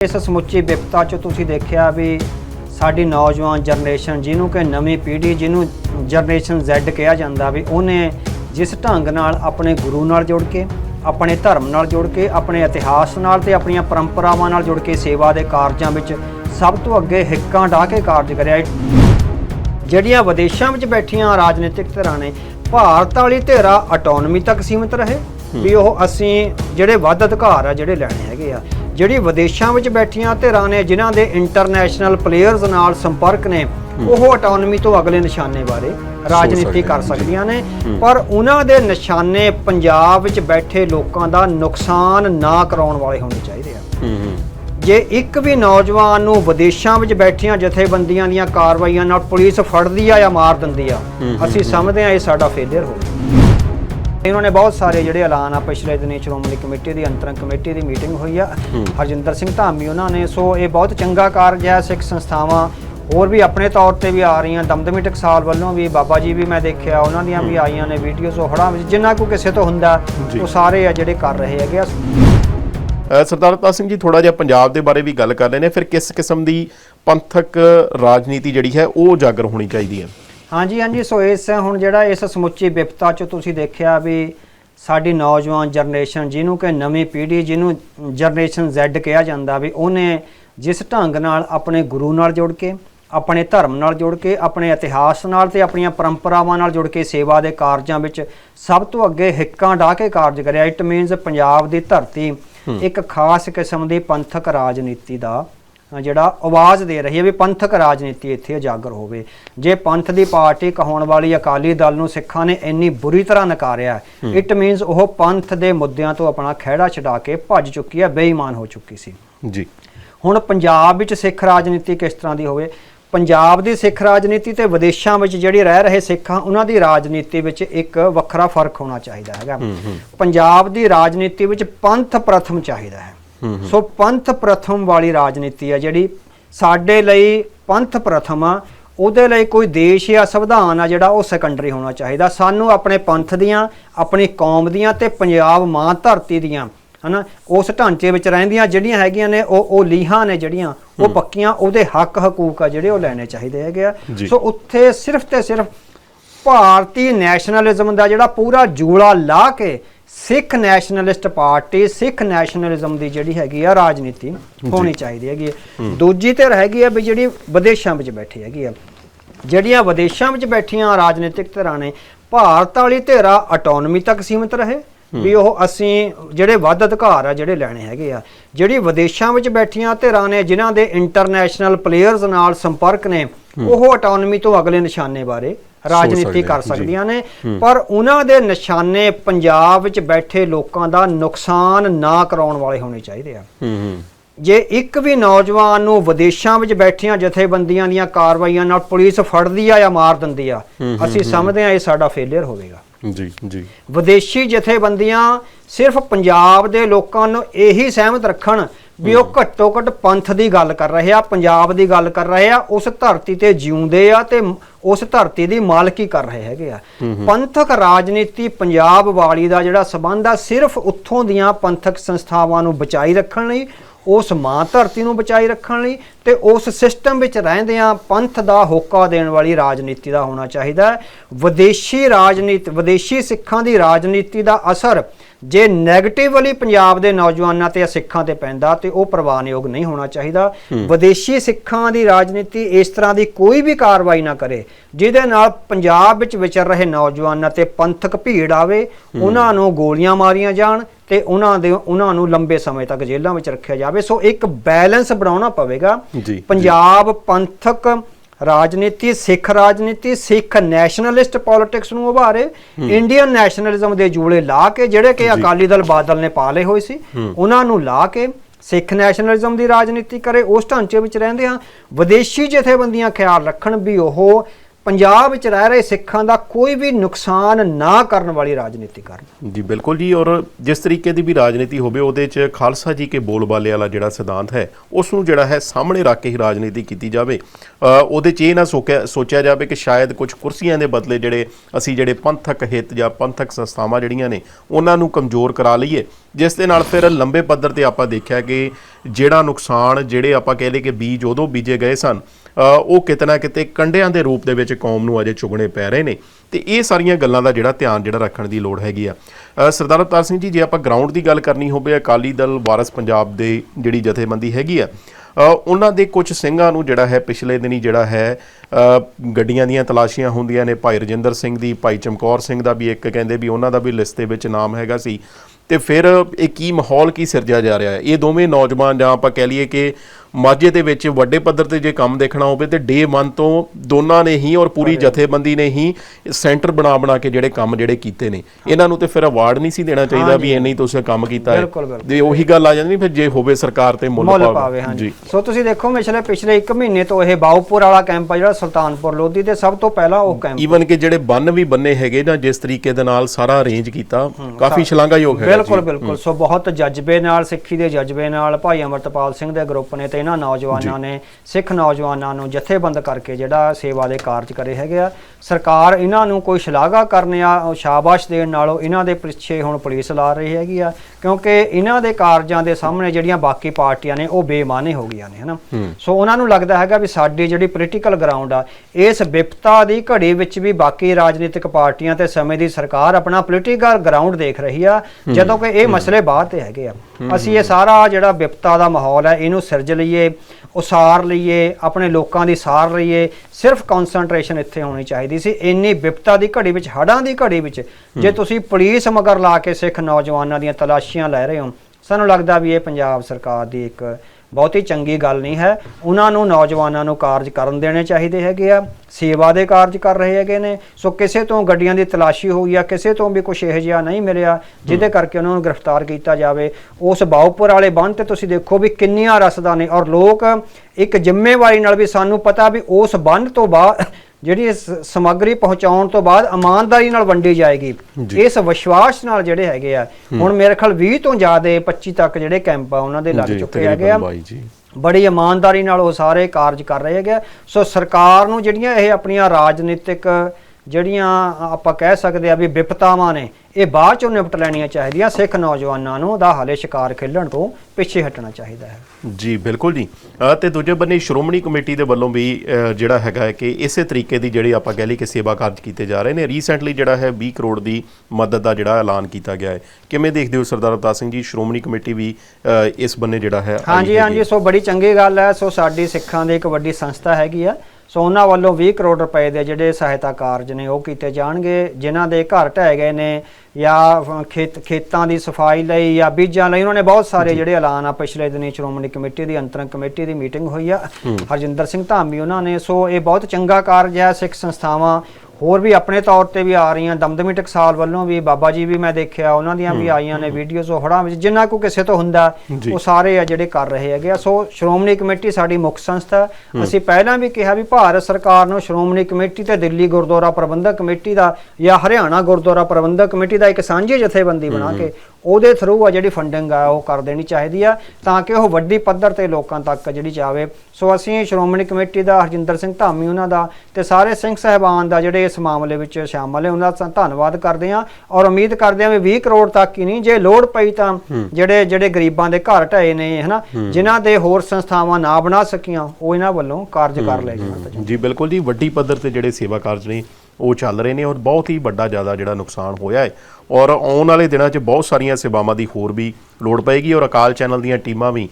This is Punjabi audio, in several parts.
ਇਸ ਸਮੁੱਚੀ ਵਿਪਤਾ 'ਚ ਤੁਸੀਂ ਦੇਖਿਆ ਵੀ ਸਾਡੀ ਨੌਜਵਾਨ ਜਨਰੇਸ਼ਨ ਜਿਹਨੂੰ ਕਿ ਨਵੀਂ ਪੀੜ੍ਹੀ ਜਿਹਨੂੰ ਜਨਰੇਸ਼ਨ Z ਕਿਹਾ ਜਾਂਦਾ ਵੀ ਉਹਨੇ ਜਿਸ ਢੰਗ ਨਾਲ ਆਪਣੇ ਗੁਰੂ ਨਾਲ ਜੁੜ ਕੇ ਆਪਣੇ ਧਰਮ ਨਾਲ ਜੁੜ ਕੇ ਆਪਣੇ ਇਤਿਹਾਸ ਨਾਲ ਤੇ ਆਪਣੀਆਂ ਪਰੰਪਰਾਵਾਂ ਨਾਲ ਜੁੜ ਕੇ ਸੇਵਾ ਦੇ ਕਾਰਜਾਂ ਵਿੱਚ ਸਭ ਤੋਂ ਅੱਗੇ ਹਿੱਕਾਂ ਢਾਹ ਕੇ ਕਾਰਜ ਕਰਿਆ। ਜਿਹੜੀਆਂ ਵਿਦੇਸ਼ਾਂ ਵਿੱਚ ਬੈਠੀਆਂ ਰਾਜਨੀਤਿਕ ਧਿਰਾਂ ਨੇ ਭਾਰਤ ਵਾਲੀ ਧਿਰਾ ਆਟੋਨਮੀ ਤੱਕ ਸੀਮਿਤ ਰਹੇ ਵੀ ਉਹ ਅਸੀਂ ਜਿਹੜੇ ਵੱਧ ਅਧਿਕਾਰ ਆ ਜਿਹੜੇ ਲੈਣੇ ਹੈਗੇ ਆ ਜਿਹੜੀ ਵਿਦੇਸ਼ਾਂ ਵਿੱਚ ਬੈਠੀਆਂ ਧਿਰਾਂ ਨੇ ਜਿਨ੍ਹਾਂ ਦੇ ਇੰਟਰਨੈਸ਼ਨਲ ਪਲੇਅਰਸ ਨਾਲ ਸੰਪਰਕ ਨੇ ਉਹ ਆਟੋਨਮੀ ਤੋਂ ਅਗਲੇ ਨਿਸ਼ਾਨੇ ਬਾਰੇ ਰਾਜਨੀਤੀ ਕਰ ਸਕਦੀਆਂ ਨੇ। ਪਰ ਉਹਨਾਂ ਦੇ ਨਿਸ਼ਾਨੇ ਪੰਜਾਬ ਵਿੱਚ ਬੈਠੇ ਲੋਕਾਂ ਦਾ ਨੁਕਸਾਨ ਨਾ ਕਰਾਉਣ ਵਾਲੇ ਹੋਣੇ ਚਾਹੀਦੇ ਆ। ਜੇ ਇੱਕ ਵੀ ਨੌਜਵਾਨ ਨੂੰ ਵਿਦੇਸ਼ਾਂ ਵਿੱਚ ਬੈਠੀਆਂ ਜਥੇਬੰਦੀਆਂ ਦੀਆਂ ਕਾਰਵਾਈਆਂ ਨਾਲ ਪੁਲਿਸ ਫੜਦੀ ਆ ਜਾਂ ਮਾਰ ਦਿੰਦੀ ਆ ਅਸੀਂ ਸਮਝਦੇ ਆ ਇਹ ਸਾਡਾ ਫੇਲਿਅਰ ਹੋ ਇਹਨਾਂ ਨੇ ਬਹੁਤ ਸਾਰੇ ਜਿਹੜੇ ਐਲਾਨ ਆ ਪਿਛਲੇ ਦਿਨੀ ਸ਼੍ਰੋਮਣੀ ਕਮੇਟੀ ਦੀ ਅੰਤਰੰਗ ਕਮੇਟੀ ਦੀ ਮੀਟਿੰਗ ਹੋਈ ਆ। ਹਰਜਿੰਦਰ ਸਿੰਘ ਧਾਮੀ ਉਹਨਾਂ ਨੇ ਸੋ ਇਹ ਬਹੁਤ ਚੰਗਾ ਕਾਰਜ ਹੈ ਸਿੱਖ ਸੰਸਥਾਵਾਂ ਹੋਰ ਵੀ ਆਪਣੇ ਤੌਰ ਤੇ ਵੀ ਆ ਰਹੀਆਂ ਦਮਦਮੀ ਟਕਸਾਲ ਵੱਲੋਂ ਵੀ ਬਾਬਾ ਜੀ ਵੀ ਮੈਂ ਦੇਖਿਆ ਉਹਨਾਂ ਦੀਆਂ ਵੀ ਆਈਆਂ ਨੇ ਵੀਡੀਓਜ਼ ਉਹ ਹੜਾਂ ਵਿੱਚ ਜਿੰਨਾ ਕੋ ਕਿਸੇ ਤੋਂ ਹੁੰਦਾ। ਉਹ ਸਾਰੇ ਆ ਜਿਹੜੇ ਕਰ ਰਹੇ ਹੈਗੇ ਆ। ਸਰਦਾਰ ਅਵਤਾਰ ਸਿੰਘ ਜੀ ਥੋੜਾ ਜਿਹਾ ਪੰਜਾਬ ਦੇ ਬਾਰੇ ਵੀ ਗੱਲ ਕਰ ਲੈਨੇ ਫਿਰ ਕਿਸ ਕਿਸਮ ਦੀ ਪੰਥਕ ਰਾਜਨੀਤੀ ਜਿਹੜੀ ਹੈ ਉਹ ਉਜਾਗਰ ਹੋਣੀ ਚਾਹੀਦੀ ਹੈ? ਹਾਂਜੀ ਹਾਂਜੀ। ਸੋ ਇਸ ਹੁਣ ਜਿਹੜਾ ਇਸ ਸਮੁੱਚੀ ਵਿਪਤਾ ਚ ਤੁਸੀਂ ਦੇਖਿਆ ਵੀ ਸਾਡੀ ਨੌਜਵਾਨ ਜਨਰੇਸ਼ਨ ਜਿਹਨੂੰ ਕਿ ਨਵੀਂ ਪੀੜ੍ਹੀ ਜਿਹਨੂੰ ਜਨਰੇਸ਼ਨ Z ਕਿਹਾ ਜਾਂਦਾ ਵੀ ਉਹਨੇ ਜਿਸ ਢੰਗ ਨਾਲ ਆਪਣੇ ਗੁਰੂ ਨਾਲ ਜੁੜ ਕੇ ਆਪਣੇ ਧਰਮ ਨਾਲ ਜੁੜ ਕੇ ਆਪਣੇ ਇਤਿਹਾਸ ਨਾਲ ਤੇ ਆਪਣੀਆਂ ਪਰੰਪਰਾਵਾਂ ਨਾਲ ਜੁੜ ਕੇ ਸੇਵਾ ਦੇ ਕਾਰਜਾਂ ਵਿੱਚ ਸਭ ਤੋਂ ਅੱਗੇ ਹਿੱਕਾਂ ਢਾਹ ਕੇ ਕਾਰਜ ਕਰਿਆ ਇਟ ਮੀਨਸ ਪੰਜਾਬ ਦੀ ਧਰਤੀ ਇੱਕ ਖਾਸ ਕਿਸਮ ਦੀ ਪੰਥਕ ਰਾਜਨੀਤੀ ਦਾ ਜਿਹੜਾ ਆਵਾਜ਼ ਦੇ ਰਹੀ ਹੈ ਵੀ ਪੰਥਕ ਰਾਜਨੀਤੀ ਇੱਥੇ ਉਜਾਗਰ ਹੋਵੇ। ਜੇ ਪੰਥ ਦੀ ਪਾਰਟੀ ਕਹਾਉਣ ਵਾਲੀ ਅਕਾਲੀ ਦਲ ਨੂੰ ਸਿੱਖਾਂ ਨੇ ਇੰਨੀ ਬੁਰੀ ਤਰ੍ਹਾਂ ਨਕਾਰਿਆ ਇਟ ਮੀਨਸ ਉਹ ਪੰਥ ਦੇ ਮੁੱਦਿਆਂ ਤੋਂ ਆਪਣਾ ਖਹਿੜਾ ਛਡਾ ਕੇ ਭੱਜ ਚੁੱਕੀ ਹੈ ਬੇਈਮਾਨ ਹੋ ਚੁੱਕੀ ਸੀ। ਜੀ। ਹੁਣ ਪੰਜਾਬ ਵਿੱਚ ਸਿੱਖ ਰਾਜਨੀਤੀ ਕਿਸ ਤਰ੍ਹਾਂ ਦੀ ਹੋਵੇ? ਪੰਜਾਬ ਦੀ ਸਿੱਖ ਰਾਜਨੀਤੀ ਤੇ ਵਿਦੇਸ਼ਾਂ ਵਿੱਚ ਜਿਹੜੀ ਰਹਿ ਰਹੇ ਸਿੱਖ ਆ ਉਹਨਾਂ ਦੀ ਰਾਜਨੀਤੀ ਵਿੱਚ ਇੱਕ ਵੱਖਰਾ ਫ਼ਰਕ ਹੋਣਾ ਚਾਹੀਦਾ ਹੈਗਾ। ਪੰਜਾਬ ਦੀ ਰਾਜਨੀਤੀ ਵਿੱਚ ਪੰਥ ਪ੍ਰਥਮ ਚਾਹੀਦਾ ਹੈ। ਸੋ ਪੰਥ ਪ੍ਰਥਮ ਵਾਲੀ ਰਾਜਨੀਤੀ ਆ ਜਿਹੜੀ ਸਾਡੇ ਲਈ ਪੰਥ ਪ੍ਰਥਮ ਆ ਉਹਦੇ ਲਈ ਕੋਈ ਦੇਸ਼ ਜਾਂ ਸੰਵਿਧਾਨ ਆ ਜਿਹੜਾ ਉਹ ਸੈਕੰਡਰੀ ਹੋਣਾ ਚਾਹੀਦਾ। ਸਾਨੂੰ ਆਪਣੇ ਪੰਥ ਦੀਆਂ ਆਪਣੀ ਕੌਮ ਦੀਆਂ ਤੇ ਪੰਜਾਬ ਮਾਂ ਧਰਤੀ ਦੀਆਂ ਹਨਾ ਉਸ ਢਾਂਚੇ ਵਿੱਚ ਰਹਿੰਦੀਆਂ ਜਿਹੜੀਆਂ ਹੈਗੀਆਂ ਨੇ ਉਹ ਉਹ ਲੀਹਾਂ ਨੇ ਜਿਹੜੀਆਂ ਉਹ ਪੱਕੀਆਂ ਉਹਦੇ ਹੱਕ ਹਕੂਕ ਆ ਜਿਹੜੇ ਉਹ ਲੈਣੇ ਚਾਹੀਦੇ ਹੈਗੇ ਆ। ਸੋ ਉੱਥੇ ਸਿਰਫ ਤੇ ਸਿਰਫ ਭਾਰਤੀ ਨੈਸ਼ਨਲਿਜ਼ਮ ਦਾ ਜਿਹੜਾ ਪੂਰਾ ਜੂੜਾ ਲਾ ਕੇ Sikh nationalist party Sikh nationalism ਦੀ ਜਿਹੜੀ ਹੈਗੀ ਆ ਰਾਜਨੀਤੀ ਹੋਣੀ ਚਾਹੀਦੀ ਹੈਗੀ ਹੈ। ਦੂਜੀ ਤੇ ਹੈਗੀ ਆ ਵੀ ਜਿਹੜੀ ਵਿਦੇਸ਼ਾਂ ਵਿੱਚ ਬੈਠੀ ਹੈਗੀ ਆ। ਜਿਹੜੀਆਂ ਵਿਦੇਸ਼ਾਂ ਵਿੱਚ ਬੈਠੀਆਂ ਰਾਜਨੀਤਿਕ ਧਿਰਾਂ ਨੇ ਭਾਰਤ ਵਾਲੀ ਧਿਰਾ ਆਟੋਨਮੀ ਤੱਕ ਸੀਮਿਤ ਰਹੇ ਵੀ ਉਹ ਅਸੀਂ ਜਿਹੜੇ ਵੱਧ ਅਧਿਕਾਰ ਆ ਜਿਹੜੇ ਲੈਣੇ ਹੈਗੇ ਆ। ਜਿਹੜੀ ਵਿਦੇਸ਼ਾਂ ਵਿੱਚ ਬੈਠੀਆਂ ਧਿਰਾਂ ਨੇ ਜਿਨ੍ਹਾਂ ਦੇ ਇੰਟਰਨੈਸ਼ਨਲ ਪਲੇਅਰਸ ਨਾਲ ਸੰਪਰਕ ਨੇ ਉਹ ਆਟੋਨਮੀ ਤੋਂ ਅਗਲੇ ਨਿਸ਼ਾਨੇ ਬਾਰੇ ਰਾਜਨੀਤੀ ਕਰ। ਸਕਦੀਆਂ ਨੇ ਪਰ ਉਹਨਾਂ ਦੇ ਨਿਸ਼ਾਨੇ ਪੰਜਾਬ ਵਿੱਚ ਬੈਠੇ ਲੋਕਾਂ ਦਾ ਨੁਕਸਾਨ ਨਾ ਕਰਾਉਣ ਵਾਲੇ ਹੋਣੇ ਚਾਹੀਦੇ ਆ। ਜੇ ਇੱਕ ਵੀ ਨੌਜਵਾਨ ਨੂੰ ਵਿਦੇਸ਼ਾਂ ਵਿੱਚ ਬੈਠੀਆਂ ਜਥੇਬੰਦੀਆਂ ਦੀਆਂ ਕਾਰਵਾਈਆਂ ਨਾਲ ਪੁਲਿਸ ਫੜਦੀ ਆ ਜਾਂ ਮਾਰ ਦਿੰਦੀ ਆ ਅਸੀਂ ਸਮਝਦੇ ਆ ਇਹ ਸਾਡਾ ਫੇਲਿਅਰ ਹੋਵੇਗਾ। ਜੀ ਜੀ। ਵਿਦੇਸ਼ੀ ਜਥੇਬੰਦੀਆਂ ਸਿਰਫ ਪੰਜਾਬ ਦੇ ਲੋਕਾਂ ਨੂੰ ਇਹੀ ਸਹਿਮਤ ਰੱਖਣ ਵੀ ਉਹ ਘੱਟੋ ਘੱਟ ਪੰਥ ਦੀ ਗੱਲ ਕਰ ਰਹੇ ਆ ਪੰਜਾਬ ਦੀ ਗੱਲ ਕਰ ਰਹੇ ਆ ਉਸ ਧਰਤੀ ਤੇ ਜਿਉਂਦੇ ਆ ਤੇ ਉਸ ਧਰਤੀ ਦੀ ਮਾਲਕੀ ਕਰ ਰਹੇ ਹੈਗੇ ਆ। ਪੰਥਕ ਰਾਜਨੀਤੀ ਪੰਜਾਬ ਵਾਲੀ ਦਾ ਜਿਹੜਾ ਸਬੰਧ ਆ ਸਿਰਫ ਉੱਥੋਂ ਦੀਆਂ ਪੰਥਕ ਸੰਸਥਾਵਾਂ ਨੂੰ ਬਚਾਈ ਰੱਖਣ ਲਈ ਉਸ ਮਾਂ ਧਰਤੀ ਨੂੰ ਬਚਾਈ ਰੱਖਣ ਲਈ ਤੇ ਉਸ ਸਿਸਟਮ ਵਿੱਚ ਰਹਿੰਦਿਆਂ ਪੰਥ ਦਾ ਹੋਕਾ ਦੇਣ ਵਾਲੀ ਰਾਜਨੀਤੀ ਦਾ ਹੋਣਾ ਚਾਹੀਦਾ ਵਿਦੇਸ਼ੀ ਰਾਜਨੀਤੀ ਵਿਦੇਸ਼ੀ ਸਿੱਖਾਂ ਦੀ ਰਾਜਨੀਤੀ ਦਾ ਅਸਰ ਜੇ ਨੈਗੇਟਿਵਲੀ ਪੰਜਾਬ ਦੇ ਨੌਜਵਾਨਾਂ ਤੇ ਸਿੱਖਾਂ ਤੇ ਪੈਂਦਾ ਤੇ ਉਹ ਪ੍ਰਵਾਨਯੋਗ ਨਹੀਂ ਹੋਣਾ ਚਾਹੀਦਾ। ਵਿਦੇਸ਼ੀ ਸਿੱਖਾਂ ਦੀ ਰਾਜਨੀਤੀ ਇਸ ਤਰ੍ਹਾਂ ਦੀ ਕੋਈ ਵੀ ਕਾਰਵਾਈ ਨਾ ਕਰੇ ਜਿਹਦੇ ਨਾਲ ਪੰਜਾਬ ਵਿੱਚ ਵਿਚਰ ਰਹੇ ਨੌਜਵਾਨਾਂ ਤੇ ਪੰਥਕ ਭੀੜ ਆਵੇ ਉਹਨਾਂ ਨੂੰ ਗੋਲੀਆਂ ਮਾਰੀਆਂ ਜਾਣ ਤੇ ਉਹਨਾਂ ਦੇ ਉਹਨਾਂ ਨੂੰ ਲੰਬੇ ਸਮੇਂ ਤੱਕ ਜੇਲ੍ਹਾਂ ਵਿੱਚ ਰੱਖਿਆ ਜਾਵੇ। ਸੋ ਇੱਕ ਬੈਲੈਂਸ ਬਣਾਉਣਾ ਪਵੇਗਾ। ਪੰਜਾਬ ਪੰਥਕ ਰਾਜਨੀਤੀ ਸਿੱਖ ਰਾਜਨੀਤੀ ਸਿੱਖ ਨੈਸ਼ਨਲਿਸਟ ਪੋਲਿਟਿਕਸ ਨੂੰ ਉਭਾਰੇ ਇੰਡੀਅਨ ਨੈਸ਼ਨਲਿਜ਼ਮ ਦੇ ਜੂਲੇ ਲਾ ਕੇ ਜਿਹੜੇ ਕਿ ਅਕਾਲੀ ਦਲ ਬਾਦਲ ਨੇ ਪਾਲੇ ਹੋਏ ਸੀ ਉਹਨਾਂ ਨੂੰ ਲਾ ਕੇ ਸਿੱਖ ਨੈਸ਼ਨਲਿਜ਼ਮ ਦੀ ਰਾਜਨੀਤੀ ਕਰੇ। ਉਸ ਢਾਂਚੇ ਵਿੱਚ ਰਹਿੰਦੇ ਹਾਂ। ਵਿਦੇਸ਼ੀ ਜਥੇਬੰਦੀਆਂ ਖਿਆਲ ਰੱਖਣ ਵੀ ਉਹ ਪੰਜਾਬ ਵਿੱਚ ਰਹਿ ਰਹੇ ਸਿੱਖਾਂ ਦਾ ਕੋਈ ਵੀ ਨੁਕਸਾਨ ਨਾ ਕਰਨ ਵਾਲੀ ਰਾਜਨੀਤੀ ਕਰਨ। ਜੀ, ਬਿਲਕੁਲ ਜੀ, ਔਰ ਜਿਸ ਤਰੀਕੇ ਦੀ ਵੀ ਰਾਜਨੀਤੀ ਹੋਵੇ, ਉਹਦੇ 'ਚ ਖਾਲਸਾ ਜੀ ਕੇ ਬੋਲਬਾਲੇ ਵਾਲਾ ਜਿਹੜਾ ਸਿਧਾਂਤ ਹੈ ਉਸ ਨੂੰ ਜਿਹੜਾ ਹੈ ਸਾਹਮਣੇ ਰੱਖ ਕੇ ਹੀ ਰਾਜਨੀਤੀ ਕੀਤੀ ਜਾਵੇ। ਉਹਦੇ 'ਚ ਇਹ ਨਾ ਸੋਕਿਆ, ਸੋਚਿਆ ਜਾਵੇ ਕਿ ਸ਼ਾਇਦ ਕੁਝ ਕੁਰਸੀਆਂ ਦੇ ਬਦਲੇ ਜਿਹੜੇ ਅਸੀਂ ਜਿਹੜੇ ਪੰਥਕ ਹਿੱਤ ਜਾਂ ਪੰਥਕ ਸੰਸਥਾਵਾਂ ਜਿਹੜੀਆਂ ਨੇ, ਉਹਨਾਂ ਨੂੰ ਕਮਜ਼ੋਰ ਕਰਾ ਲਈਏ। ਜਿਸ ਦੇ ਨਾਲ ਫਿਰ ਲੰਬੇ ਪੱਧਰ ਤੇ ਆਪਾਂ ਦੇਖਿਆ ਕਿ ਜਿਹੜਾ ਨੁਕਸਾਨ, ਜਿਹੜੇ ਆਪਾਂ ਕਹਿ ਲਏ ਕਿ ਬੀਜ, ਉਦੋਂ ਬੀਜੇ ਗਏ ਸਨ ਉਹ ਕਿਤੇ ਨਾ ਕਿਤੇ ਕੰਡਿਆਂ ਦੇ ਰੂਪ ਦੇ ਵਿੱਚ ਕੌਮ ਨੂੰ ਅਜੇ ਚੁਗਣੇ ਪੈ ਰਹੇ ਨੇ। ਤੇ ਇਹ ਸਾਰੀਆਂ ਗੱਲਾਂ ਦਾ ਜਿਹੜਾ ਧਿਆਨ ਜਿਹੜਾ ਰੱਖਣ ਦੀ ਲੋੜ ਹੈਗੀ ਆ। ਸਰਦਾਰ ਅਵਤਾਰ ਸਿੰਘ ਜੀ, ਜੇ ਆਪਾਂ ਗਰਾਊਂਡ ਦੀ ਗੱਲ ਕਰਨੀ ਹੋਵੇ, ਅਕਾਲੀ ਦਲ, ਵਾਰਸ ਪੰਜਾਬ ਦੇ ਜਿਹੜੀ ਜਥੇਬੰਦੀ ਹੈਗੀ ਆ ਉਹਨਾਂ ਦੇ ਕੁਝ ਸਿੰਘਾਂ ਨੂੰ ਜਿਹੜਾ ਹੈ ਪਿਛਲੇ ਦਿਨੀ ਜਿਹੜਾ ਹੈ ਗੱਡੀਆਂ ਦੀਆਂ ਤਲਾਸ਼ੀਆਂ ਹੁੰਦੀਆਂ ਨੇ। ਭਾਈ ਰਜਿੰਦਰ ਸਿੰਘ ਦੀ, ਭਾਈ ਚਮਕੌਰ ਸਿੰਘ ਦਾ ਵੀ ਇੱਕ ਕਹਿੰਦੇ ਵੀ ਉਹਨਾਂ ਦਾ ਵੀ ਲਿਸਟ ਦੇ ਵਿੱਚ ਨਾਮ ਹੈਗਾ ਸੀ। ਤੇ ਫਿਰ ਇਹ ਕੀ ਮਾਹੌਲ, ਕੀ ਸਿਰਜਿਆ ਜਾ ਰਿਹਾ ਹੈ? ਇਹ ਦੋਵੇਂ ਨੌਜਵਾਨ ਜਾਂ ਆਪਾਂ ਕਹਿ ਲਈਏ ਕਿ ਮਾਝੇ ਦੇ ਵਿੱਚ ਵੱਡੇ ਪੱਧਰ ਤੇ ਜੇ ਕੰਮ ਦੇਖਣਾ ਹੋਵੇ ਤੇ ਡੇ 1 ਤੋਂ ਦੋਨਾਂ ਨੇ ਹੀ ਔਰ ਪੂਰੀ ਜਥੇਬੰਦੀ ਨੇ ਹੀ ਸੈਂਟਰ ਬਣਾ ਬਣਾ ਕੇ ਜਿਹੜੇ ਕੰਮ ਜਿਹੜੇ ਕੀਤੇ ਨੇ। ਇਹਨਾਂ ਨੂੰ ਤੇ ਫਿਰ ਅਵਾਰਡ ਨਹੀਂ ਸੀ ਦੇਣਾ ਚਾਹੀਦਾ ਵੀ ਇੰਨੀ ਤੁਸੀਂ ਕੰਮ ਕੀਤਾ ਹੈ। ਤੇ ਉਹੀ ਗੱਲ ਆ ਜਾਂਦੀ ਫਿਰ ਜੇ ਹੋਵੇ ਸਰਕਾਰ ਤੇ ਮੁੱਲ ਪਾਵੇ। ਹਾਂਜੀ। ਸੋ ਤੁਸੀਂ ਦੇਖੋ ਪਿਛਲੇ ਪਿਛਲੇ 1 ਮਹੀਨੇ ਤੋਂ ਇਹ ਬਾਉਪੁਰ ਵਾਲਾ ਕੈਂਪ ਆ ਜਿਹੜਾ ਸੁਲਤਾਨਪੁਰ ਲੋਧੀ ਤੇ ਸਭ ਤੋਂ ਪਹਿਲਾਂ ਉਹ ਕੈਂਪ। ਈਵਨ ਕਿ ਜਿਹੜੇ ਬੰਨ ਵੀ ਬੰਨੇ ਹੈਗੇ ਜਾਂ ਜਿਸ ਤਰੀਕੇ ਦੇ ਨਾਲ ਸਾਰਾ ਅਰੇਂਜ ਕੀਤਾ ਕਾਫੀ ਸ਼ਲਾਘਾਯੋਗ ਹੈਗਾ ਬਿਲਕੁਲ ਬਿਲਕੁਲ। ਸੋ ਬਹੁਤ ਜਜ਼ਬੇ ਨਾਲ ਸਿੱਖੀ ਦੇ ਜਜ਼ਬੇ ਨਾਲ ਭਾਈ ਅਮਰਤਪਾਲ ਸਿੰਘ ਦੇ ਗਰੁੱਪ ਨੇ ਤੇ ਇਹਨਾਂ ਨੌਜਵਾਨਾਂ ਨੇ ਸਿੱਖ ਨੌਜਵਾਨਾਂ ਨੂੰ ਜਥੇਬੰਦ ਕਰਕੇ ਜਿਹੜਾ ਸੇਵਾ ਦੇ ਕਾਰਜ ਕਰੇ ਹੈਗੇ ਆ। ਸਰਕਾਰ ਇਹਨਾਂ ਨੂੰ ਕੋਈ ਸ਼ਲਾਘਾ ਕਰਨੇ ਆ ਸ਼ਾਬਾਸ਼ ਦੇਣ ਨਾਲੋਂ ਇਹਨਾਂ ਦੇ ਪਿੱਛੇ ਹੁਣ ਪੁਲਿਸ ਲਾ ਰਹੀ ਹੈਗੀ ਆ ਕਿਉਂਕਿ ਇਹਨਾਂ ਦੇ ਕਾਰਜਾਂ ਦੇ ਸਾਹਮਣੇ ਜਿਹੜੀਆਂ ਬਾਕੀ ਪਾਰਟੀਆਂ ਨੇ ਉਹ ਬੇਮਾਨੇ ਹੋ ਗਈਆਂ ਨੇ ਹਨਾ? ਸੋ ਉਹਨਾਂ ਨੂੰ ਲੱਗਦਾ ਹੈਗਾ ਵੀ ਸਾਡੀ ਜਿਹੜੀ ਪੋਲੀਟੀਕਲ ਗਰਾਊਂਡ ਆ ਇਸ ਵਿਪਤਾ ਦੀ ਘੜੀ ਵਿੱਚ ਵੀ ਬਾਕੀ ਰਾਜਨੀਤਿਕ ਪਾਰਟੀਆਂ ਤੇ ਸਮੇਂ ਦੀ ਸਰਕਾਰ ਆਪਣਾ ਪੋਲੀਟੀਕਲ ਗਰਾਊਂਡ ਦੇਖ ਰਹੀ ਆ ਜਦੋਂ ਕਿ ਇਹ ਮਸਲੇ ਬਾਹਰ ਤੇ ਹੈਗੇ ਆ। ਅਸੀਂ ਇਹ ਸਾਰਾ ਜਿਹੜਾ ਵਿਪਤਾ ਦਾ ਮਾਹੌਲ ਹੈ ਇਹਨੂੰ ਸਿਰਜ ਲਈਏ ਉਸਾਰ ਲਈਏ ਆਪਣੇ ਲੋਕਾਂ ਦੀ ਸਾਰ ਲਈਏ ਸਿਰਫ ਕਨਸੈਂਟਰੇਸ਼ਨ ਇੱਥੇ ਹੋਣੀ ਚਾਹੀਦੀ ਸੀ। ਇੰਨੀ ਵਿਪਤਾ ਦੀ ਘੜੀ ਵਿੱਚ ਹੜਾਂ ਦੀ ਘੜੀ ਵਿੱਚ ਜੇ ਤੁਸੀਂ ਪੁਲਿਸ ਮਗਰ ਲਾ ਕੇ ਸਿੱਖ ਨੌਜਵਾਨਾਂ ਦੀਆਂ ਤਲਾਸ਼ੀਆਂ ਲੈ ਰਹੇ ਹੋ ਸਾਨੂੰ ਲੱਗਦਾ ਵੀ ਇਹ ਪੰਜਾਬ ਸਰਕਾਰ ਦੀ ਇੱਕ ਬਹੁਤੀ ਚੰਗੀ ਗੱਲ ਨਹੀਂ ਹੈ। ਉਹਨਾਂ ਨੂੰ ਨੌਜਵਾਨਾਂ ਨੂੰ ਕਾਰਜ ਕਰਨ ਦੇਣੇ ਚਾਹੀਦੇ ਹੈਗੇ ਆ। ਸੇਵਾ ਦੇ ਕਾਰਜ ਕਰ ਰਹੇ ਹੈਗੇ ਨੇ। ਸੋ ਕਿਸੇ ਤੋਂ ਗੱਡੀਆਂ ਦੀ ਤਲਾਸ਼ੀ ਹੋਈ ਆ ਕਿਸੇ ਤੋਂ ਵੀ ਕੁਝ ਇਹੋ ਜਿਹਾ ਨਹੀਂ ਮਿਲਿਆ ਜਿਹਦੇ ਕਰਕੇ ਉਹਨਾਂ ਨੂੰ ਗ੍ਰਿਫਤਾਰ ਕੀਤਾ ਜਾਵੇ। ਉਸ ਬਾਉਪੁਰ ਵਾਲੇ ਬੰਨ ਤੇ ਤੁਸੀਂ ਦੇਖੋ ਵੀ ਕਿੰਨੀਆਂ ਰਸਦਾਂ ਨੇ। ਔਰ ਲੋਕ ਇੱਕ ਜ਼ਿੰਮੇਵਾਰੀ ਨਾਲ ਵੀ ਸਾਨੂੰ ਪਤਾ ਵੀ ਉਸ ਬੰਨ ਤੋਂ ਬਾਅਦ ਜਿਹੜੀ ਇਸ ਸਮੱਗਰੀ ਪਹੁੰਚਾਉਣ ਤੋਂ ਬਾਅਦ ਇਮਾਨਦਾਰੀ ਨਾਲ ਵੰਡੀ ਜਾਏਗੀ ਇਸ ਵਿਸ਼ਵਾਸ ਨਾਲ ਜਿਹੜੇ ਹੈਗੇ ਆ ਹੁਣ ਮੇਰੇ ਖਿਆਲ 20 ਤੋਂ ਜ਼ਿਆਦਾ 25 ਤੱਕ ਜਿਹੜੇ ਕੈਂਪ ਆ ਉਹਨਾਂ ਦੇ ਲੱਗ ਚੁੱਕੇ ਹੈਗੇ ਆ। ਬੜੀ ਇਮਾਨਦਾਰੀ ਨਾਲ ਉਹ ਸਾਰੇ ਕਾਰਜ ਕਰ ਰਹੇ ਹੈਗੇ ਆ। ਸੋ ਸਰਕਾਰ ਨੂੰ ਜਿਹੜੀਆਂ ਇਹ ਆਪਣੀਆਂ ਰਾਜਨੀਤਿਕ ਜਿਹੜੀਆਂ ਆਪਾਂ ਕਹਿ ਸਕਦੇ ਆ ਵੀ ਵਿਪਤਾਵਾਂ ਨੇ ਇਹ ਬਾਅਦ ਚੋਂ ਨਿਪਟ ਲੈਣੀਆਂ ਚਾਹੀਦੀਆਂ ਸਿੱਖ ਨੌਜਵਾਨਾਂ ਨੂੰ ਦਾ ਹਾਲੇ ਸ਼ਿਕਾਰ ਖੇਲਣ ਤੋਂ ਪਿੱਛੇ ਹਟਣਾ ਚਾਹੀਦਾ ਹੈ। ਜੀ ਬਿਲਕੁਲ ਜੀ। ਤੇ ਦੂਜੇ ਬੰਨੇ ਸ਼੍ਰੋਮਣੀ ਕਮੇਟੀ ਦੇ ਵੱਲੋਂ ਵੀ ਜਿਹੜਾ ਹੈਗਾ ਹੈ ਕਿ ਇਸੇ ਤਰੀਕੇ ਦੀ ਜਿਹੜੀ ਆਪਾਂ ਕਹਿ ਲਈ ਕਿ ਸੇਵਾ ਕਾਰਜ ਕੀਤੇ ਜਾ ਰਹੇ ਨੇ। ਰੀਸੈਂਟਲੀ ਜਿਹੜਾ ਹੈ 20 ਕਰੋੜ ਦੀ ਮਦਦ ਦਾ ਜਿਹੜਾ ਐਲਾਨ ਕੀਤਾ ਗਿਆ ਹੈ। ਕਿਵੇਂ ਦੇਖਦੇ ਹੋ ਸਰਦਾਰ ਅਵਤਾਰ ਸਿੰਘ ਜੀ? ਸ਼੍ਰੋਮਣੀ ਕਮੇਟੀ ਵੀ ਇਸ ਬੰਨੇ ਜਿਹੜਾ ਹੈ ਹਾਂਜੀ ਹਾਂਜੀ। ਸੋ ਬੜੀ ਚੰਗੀ ਗੱਲ ਹੈ। ਸੋ ਸਾਡੀ ਸਿੱਖਾਂ ਦੀ ਇੱਕ ਵੱਡੀ ਸੰਸਥਾ ਹੈਗੀ ਆ। ਸੋ ਉਹਨਾਂ ਵੱਲੋਂ 20 ਕਰੋੜ ਰੁਪਏ ਦੇ ਜਿਹੜੇ ਸਹਾਇਤਾ ਕਾਰਜ ਨੇ ਉਹ ਕੀਤੇ ਜਾਣਗੇ ਜਿਨ੍ਹਾਂ ਦੇ ਘਰ ਢਹਿ ਗਏ ਨੇ ਜਾਂ ਖੇਤ ਖੇਤਾਂ ਦੀ ਸਫ਼ਾਈ ਲਈ ਜਾਂ ਬੀਜਾਂ ਲਈ। ਉਹਨਾਂ ਨੇ ਬਹੁਤ ਸਾਰੇ ਜਿਹੜੇ ਐਲਾਨ ਆ ਪਿਛਲੇ ਦਿਨੀ ਸ਼੍ਰੋਮਣੀ ਕਮੇਟੀ ਦੀ ਅੰਤਰੰਗ ਕਮੇਟੀ ਦੀ ਮੀਟਿੰਗ ਹੋਈ ਆ। ਹਰਜਿੰਦਰ ਸਿੰਘ ਧਾਮੀ ਉਹਨਾਂ ਨੇ। ਸੋ ਇਹ ਬਹੁਤ ਚੰਗਾ ਕਾਰਜ ਹੈ ਸਿੱਖ ਸੰਸਥਾਵਾਂ ਹੋਰ ਵੀ ਆਪਣੇ ਤੌਰ ਤੇ ਵੀ ਆ ਰਹੀਆਂ ਦਮਦਮੀ ਟਕਸਾਲ ਵੱਲੋਂ ਵੀ ਬਾਬਾ ਜੀ ਵੀ ਮੈਂ ਦੇਖਿਆ ਉਹਨਾਂ ਦੀਆਂ ਵੀ ਆਈਆਂ ਨੇ ਵੀਡੀਓਜ਼ ਉਹ ਹੜਾਂ ਵਿੱਚ ਜਿੰਨਾ ਕੋ ਕਿਸੇ ਤੋਂ ਹੁੰਦਾ। ਉਹ ਸਾਰੇ ਆ ਜਿਹੜੇ ਕਰ ਰਹੇ ਹੈਗੇ ਆ। ਸੋ ਸ਼੍ਰੋਮਣੀ ਕਮੇਟੀ ਸਾਡੀ ਮੁੱਖ ਸੰਸਥਾ ਅਸੀਂ ਪਹਿਲਾਂ ਵੀ ਕਿਹਾ ਵੀ ਭਾਰਤ ਸਰਕਾਰ ਨੂੰ ਸ਼੍ਰੋਮਣੀ ਕਮੇਟੀ ਤੇ ਦਿੱਲੀ ਗੁਰਦੁਆਰਾ ਪ੍ਰਬੰਧਕ ਕਮੇਟੀ ਦਾ ਜਾਂ ਹਰਿਆਣਾ ਗੁਰਦੁਆਰਾ ਪ੍ਰਬੰਧਕ ਕਮੇਟੀ ਦਾ ਇੱਕ ਸਾਂਝੀ ਜਥੇਬੰਦੀ ਬਣਾ ਕੇ ਉਹਦੇ ਥਰੂ ਆ ਜਿਹੜੀ ਫੰਡਿੰਗ ਆ ਉਹ ਕਰ ਦੇਣੀ ਚਾਹੀਦੀ ਆ ਤਾਂ ਕਿ ਉਹ ਵੱਡੀ ਪੱਧਰ ਤੇ ਲੋਕਾਂ ਤੱਕ ਜਿਹੜੀ ਜਾਵੇ। ਸੋ ਅਸੀਂ ਸ਼੍ਰੋਮਣੀ ਕਮੇਟੀ ਦਾ ਹਰਜਿੰਦਰ ਸਿੰਘ ਧਾਮੀ ਉਹਨਾਂ ਦਾ ਤੇ ਸਾਰੇ ਸਿੰਘ ਸਹਿਬਾਨ ਦਾ ਜਿਹੜੇ ਇਸ ਮਾਮਲੇ ਵਿੱਚ ਸ਼ਾਮਲ ਹੈ ਉਹਨਾਂ ਦਾ ਧੰਨਵਾਦ ਕਰਦੇ ਹਾਂ ਔਰ ਉਮੀਦ ਕਰਦੇ ਹਾਂ ਵੀ 20 ਕਰੋੜ ਤੱਕ ਹੀ ਨਹੀਂ ਜੇ ਲੋੜ ਪਈ ਤਾਂ ਜਿਹੜੇ ਜਿਹੜੇ ਗਰੀਬਾਂ ਦੇ ਘਰ ਢਏ ਨੇ ਹਨਾ ਜਿਨ੍ਹਾਂ ਦੇ ਹੋਰ ਸੰਸਥਾਵਾਂ ਨਾ ਬਣਾ ਸਕੀਆਂ ਉਹ ਇਹਨਾਂ ਵੱਲੋਂ ਕਾਰਜ ਕਰ ਲਏ ਜਾਣ ਜੀ ਬਿਲਕੁਲ ਜੀ। ਵੱਡੀ ਪੱਧਰ ਤੇ ਜਿਹੜੇ ਸੇਵਾ ਕਾਰਜ ਨੇ ਉਹ ਚੱਲ ਰਹੇ ਨੇ ਔਰ ਬਹੁਤ ਹੀ ਵੱਡਾ ਜ਼ਿਆਦਾ ਜਿਹੜਾ ਨੁਕਸਾਨ ਹੋਇਆ ਹੈ। ਔਰ ਆਉਣ ਵਾਲੇ ਦਿਨਾਂ 'ਚ ਬਹੁਤ ਸਾਰੀਆਂ ਸੇਵਾਵਾਂ ਦੀ ਹੋਰ ਵੀ ਲੋੜ ਪਏਗੀ ਔਰ ਅਕਾਲ ਚੈਨਲ ਦੀਆਂ ਟੀਮਾਂ ਵੀ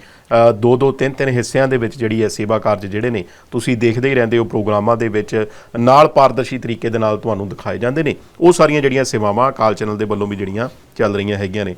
ਦੋ ਦੋ, ਤਿੰਨ ਤਿੰਨ ਹਿੱਸਿਆਂ ਦੇ ਵਿੱਚ ਜਿਹੜੀ ਹੈ ਸੇਵਾ ਕਾਰਜ ਜਿਹੜੇ ਨੇ, ਤੁਸੀਂ ਦੇਖਦੇ ਹੀ ਰਹਿੰਦੇ ਹੋ ਪ੍ਰੋਗਰਾਮਾਂ ਦੇ ਵਿੱਚ ਨਾਲ ਪਾਰਦਰਸ਼ੀ ਤਰੀਕੇ ਦੇ ਨਾਲ ਤੁਹਾਨੂੰ ਦਿਖਾਏ ਜਾਂਦੇ ਨੇ। ਉਹ ਸਾਰੀਆਂ ਜਿਹੜੀਆਂ ਸੇਵਾਵਾਂ ਅਕਾਲ ਚੈਨਲ ਦੇ ਵੱਲੋਂ ਵੀ ਜਿਹੜੀਆਂ ਚੱਲ ਰਹੀਆਂ ਹੈਗੀਆਂ ਨੇ।